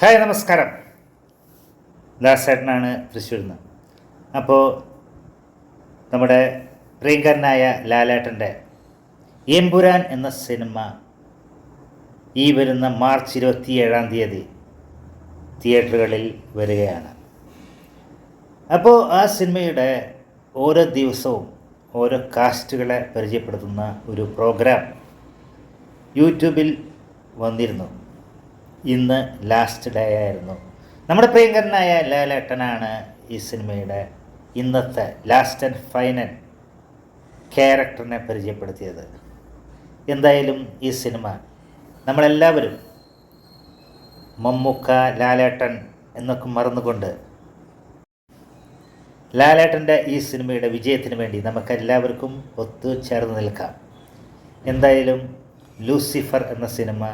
Hi നമസ്കാരം. ദാസേട്ടനാണ് തൃശ്ശൂരിൽ നിന്ന് അപ്പോൾ നമ്മുടെ പ്രിയങ്കരനായ ലാലേട്ടന്റെ എമ്പുരാൻ എന്ന സിനിമ ഈ വരുന്ന മാർച്ച് ഇരുപത്തിയേഴാം തീയതി തിയേറ്ററുകളിൽ വരികയാണ്. അപ്പോൾ ആ സിനിമയുടെ ഓരോ ദിവസവും ഓരോ കാസ്റ്റുകളെ പരിചയപ്പെടുത്തുന്ന ഒരു പ്രോഗ്രാം യൂട്യൂബിൽ വന്നിരുന്നു. ഇന്ന് ലാസ്റ്റ് ഡേ ആയിരുന്നു. നമ്മുടെ പ്രിയങ്കരനായ ലാലേട്ടനാണ് ഈ സിനിമയുടെ ഇന്നത്തെ ലാസ്റ്റ് ആൻഡ് ഫൈനൽ ക്യാരക്ടറിനെ പരിചയപ്പെടുത്തിയത്. എന്തായാലും ഈ സിനിമ നമ്മളെല്ലാവരും മമ്മൂക്ക ലാലേട്ടൻ എന്നൊക്കെ മറന്നുകൊണ്ട് ലാലേട്ടന്റെ ഈ സിനിമയുടെ വിജയത്തിന് വേണ്ടി നമുക്കെല്ലാവർക്കും ഒത്തുചേർന്ന് നിൽക്കാം. എന്തായാലും ലൂസിഫർ എന്ന സിനിമ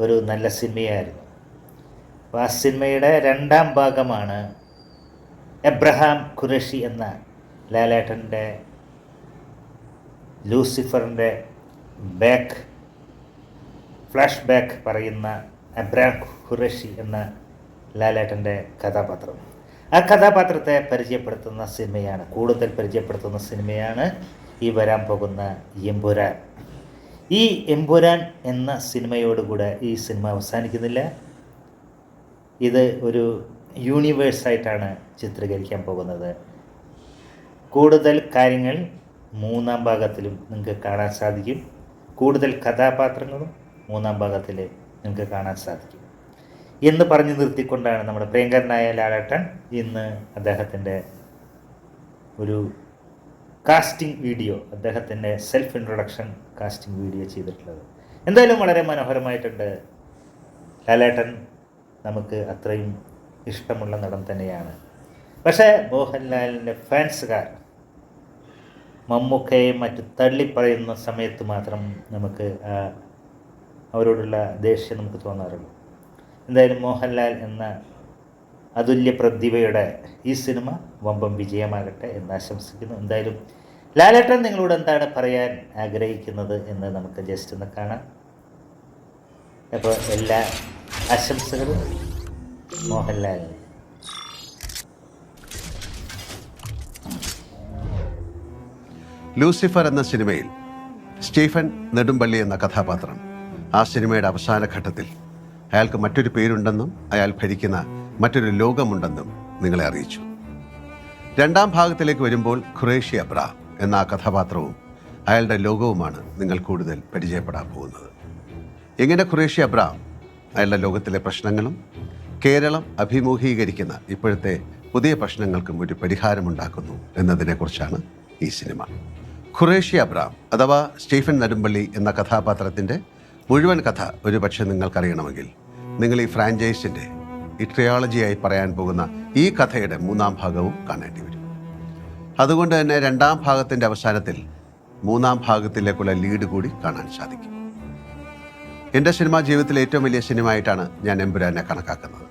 ഒരു നല്ല സിനിമയായിരുന്നു. അപ്പോൾ ആ സിനിമയുടെ രണ്ടാം ഭാഗമാണ് എബ്രഹാം ഖുറേഷി എന്ന ലാലേട്ടന്റെ ലൂസിഫറിന്റെ ബാക്ക് ഫ്ലാഷ് ബാക്ക് പറയുന്ന എബ്രഹാം ഖുറേഷി എന്ന ലാലേട്ടന്റെ കഥാപാത്രം. ആ കഥാപാത്രത്തെ പരിചയപ്പെടുത്തുന്ന സിനിമയാണ് കൂടുതൽ പരിചയപ്പെടുത്തുന്ന സിനിമയാണ് ഈ വരാൻ പോകുന്ന എമ്പുരാൻ ഈ എമ്പുരാൻ എന്ന സിനിമയോടുകൂടെ ഈ സിനിമ അവസാനിക്കുന്നില്ല. ഇത് ഒരു യൂണിവേഴ്സായിട്ടാണ് ചിത്രീകരിക്കാൻ പോകുന്നത്. കൂടുതൽ കാര്യങ്ങൾ മൂന്നാം ഭാഗത്തിലും നിങ്ങൾക്ക് കാണാൻ സാധിക്കും. കൂടുതൽ കഥാപാത്രങ്ങളും മൂന്നാം ഭാഗത്തിൽ നിങ്ങൾക്ക് കാണാൻ സാധിക്കും. എന്ന് പറഞ്ഞു നിർത്തിക്കൊണ്ടാണ് നമ്മുടെ പ്രിയങ്കരനായ ലാലേട്ടൻ ഇന്ന് അദ്ദേഹത്തിന്റെ ഒരു കാസ്റ്റിംഗ് വീഡിയോ അദ്ദേഹത്തിന്റെ സെൽഫ് ഇൻട്രൊഡക്ഷൻ കാസ്റ്റിംഗ് വീഡിയോ ചെയ്തിട്ടുള്ളത്. എന്തായാലും വളരെ മനോഹരമായിട്ടുണ്ട്. ലാലേട്ടൻ നമുക്ക് അത്രയും ഇഷ്ടമുള്ള നടൻ തന്നെയാണ്. പക്ഷേ മോഹൻലാലിന്റെ ഫാൻസുകാർ മമ്മൂക്കയെ മറ്റു തള്ളിപ്പറയുന്ന സമയത്ത് മാത്രം നമുക്ക് അവരോടുള്ള ദേഷ്യം നമുക്ക് തോന്നാറുള്ളൂ. എന്തായാലും മോഹൻലാൽ എന്ന അതുല്യ പ്രതിഭയുടെ ഈ സിനിമ വമ്പം വിജയമാകട്ടെ എന്ന് ആശംസിക്കുന്നു. എന്തായാലും ലാലേട്ടൻ നിങ്ങളോട് എന്താണ് പറയാൻ ആഗ്രഹിക്കുന്നത് എന്ന് നമുക്ക് ജസ്റ്റ് ഒന്ന് കാണാം. അപ്പോൾ എല്ലാ ആശംസകളും മോഹൻലാലിന് ലൂസിഫർ എന്ന സിനിമയിൽ സ്റ്റീഫൻ നെടുമ്പള്ളി എന്ന കഥാപാത്രം ആ സിനിമയുടെ അവസാന ഘട്ടത്തിൽ അയാൾക്ക് മറ്റൊരു പേരുണ്ടെന്നും അയാൾ ഭരിക്കുന്ന മറ്റൊരു ലോകമുണ്ടെന്നും നിങ്ങളെ അറിയിച്ചു. രണ്ടാം ഭാഗത്തിലേക്ക് വരുമ്പോൾ ഖുറേഷ്യ ബ്ര എന്ന ആ കഥാപാത്രവും അയാളുടെ ലോകവുമാണ് നിങ്ങൾ കൂടുതൽ പരിചയപ്പെടാൻ പോകുന്നത്. എങ്ങനെ ഖുറേഷ്യ അബ്രാം അയാളുടെ ലോകത്തിലെ പ്രശ്നങ്ങളും കേരളം അഭിമുഖീകരിക്കുന്ന ഇപ്പോഴത്തെ പുതിയ പ്രശ്നങ്ങൾക്കും ഒരു പരിഹാരമുണ്ടാക്കുന്നു എന്നതിനെക്കുറിച്ചാണ് ഈ സിനിമ. ഖുറേഷ്യ അബ്രാം അഥവാ സ്റ്റീഫൻ നെടുമ്പള്ളി എന്ന കഥാപാത്രത്തിന്റെ മുഴുവൻ കഥ ഒരുപക്ഷെ നിങ്ങൾക്കറിയണമെങ്കിൽ നിങ്ങൾ ഈ ഫ്രാഞ്ചൈസിന്റെ ഈ ട്രിയോളജിയായി പറയാൻ പോകുന്ന ഈ കഥയുടെ മൂന്നാം ഭാഗവും കാണേണ്ടി വരും. അതുകൊണ്ട് തന്നെ രണ്ടാം ഭാഗത്തിന്റെ അവസാനത്തിൽ മൂന്നാം ഭാഗത്തിലേക്കുള്ള ലീഡ് കൂടി കാണാൻ സാധിക്കും. എന്റെ സിനിമാ ജീവിതത്തിലെ ഏറ്റവും വലിയ സിനിമ ആയിട്ടാണ് ഞാൻ എമ്പുരാനെ കണക്കാക്കുന്നത്.